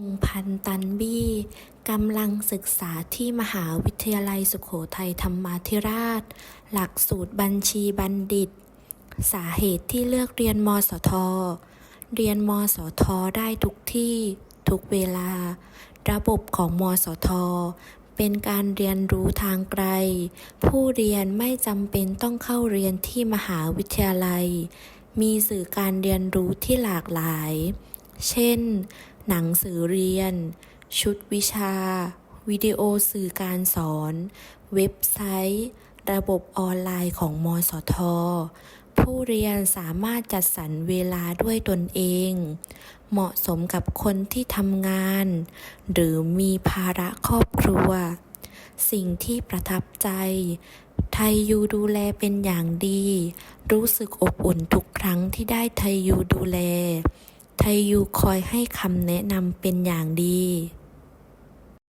งพันตันบี้กำลังศึกษาที่มหาวิทยาลัยสุโขทัยธรรมาธิราช หลักสูตรบัญชีบัณฑิต สาเหตุที่เลือกเรียนมสท เรียนมสท ได้ทุกที่ ทุกเวลา ระบบของมสท เป็นการเรียนรู้ทางไกล ผู้เรียนไม่จำเป็นต้องเข้าเรียนที่มหาวิทยาลัย มีสื่อการเรียนรู้ที่หลากหลาย เช่น หนังสือเรียน ชุดวิชา วิดีโอสื่อการสอน เว็บไซต์ ระบบออนไลน์ของมสท ผู้เรียนสามารถจัดสรรเวลาด้วยตนเอง เหมาะสมกับคนที่ทำงาน หรือมีภาระครอบครัว สิ่งที่ประทับใจ ไทยยูดูแลเป็นอย่างดี รู้สึกอบอุ่นทุกครั้งที่ได้ไทยยูดูแล ไทยูคอยให้คำแนะนำเป็นอย่างดี